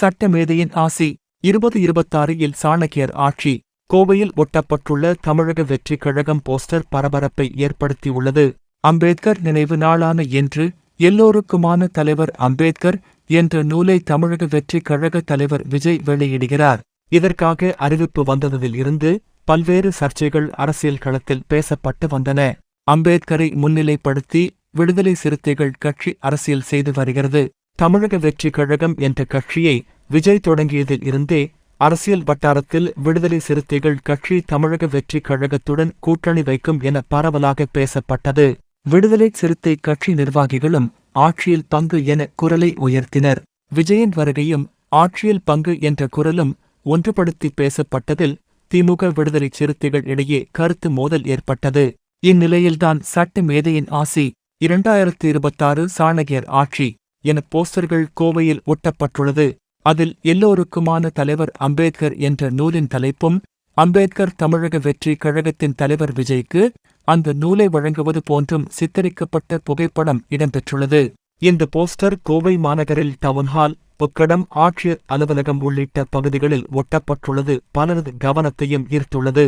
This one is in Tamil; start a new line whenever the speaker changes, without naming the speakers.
சட்டமேதையின் ஆசி. இருபது இருபத்தாறில் சாணக்கியர் ஆட்சி. கோவையில் ஒட்டப்பட்டுள்ள தமிழக வெற்றிக் கழகம் போஸ்டர் பரபரப்பை ஏற்படுத்தியுள்ளது. அம்பேத்கர் நினைவு நாளான இன்று எல்லோருக்குமான தலைவர் அம்பேத்கர் என்ற நூலை தமிழக வெற்றிக் கழக தலைவர் விஜய் வெளியிடுகிறார். இதற்காக அறிவிப்பு வந்ததில் இருந்து பல்வேறு சர்ச்சைகள் அரசியல் களத்தில் பேசப்பட்டு வந்தன. அம்பேத்கரை முன்னிலைப்படுத்தி விடுதலை சிறுத்தைகள் கட்சி அரசியல் செய்து வருகிறது. தமிழக வெற்றி கழகம் என்ற கட்சியை விஜய் தொடங்கியதில் இருந்தே அரசியல் வட்டாரத்தில் விடுதலை சிறுத்தைகள் கட்சி தமிழக வெற்றி கழகத்துடன் கூட்டணி வைக்கும் என பரவலாக பேசப்பட்டது. விடுதலை சிறுத்தை கட்சி நிர்வாகிகளும் ஆட்சியில் பங்கு என குரலை உயர்த்தினர். விஜயின் வருகையும் ஆட்சியில் பங்கு என்ற குரலும் ஒன்றுபடுத்தி பேசப்பட்டதில் திமுக விடுதலை சிறுத்தைகள் இடையே கருத்து மோதல் ஏற்பட்டது. இந்நிலையில்தான் சட்ட மேதையின் ஆசி இரண்டாயிரத்து இருபத்தாறு சாணகியர் ஆட்சி. என போஸ்டர்கள் கோவையில் ஒட்டப்பட்டுள்ளது. அதில் எல்லோருக்குமான தலைவர் அம்பேத்கர் என்ற நூலின் தலைப்பும் அம்பேத்கர் தமிழக வெற்றி கழகத்தின் தலைவர் விஜய்க்கு அந்த நூலை வழங்குவது போன்றும் சித்தரிக்கப்பட்ட புகைப்படம் இடம்பெற்றுள்ளது. இந்த போஸ்டர் கோவை மாநகரில் டவுன்ஹால் புக்கடம் ஆட்சியர் அலுவலகம் உள்ளிட்ட பகுதிகளில் ஒட்டப்பட்டுள்ளது. பலரது கவனத்தையும் ஈர்த்துள்ளது.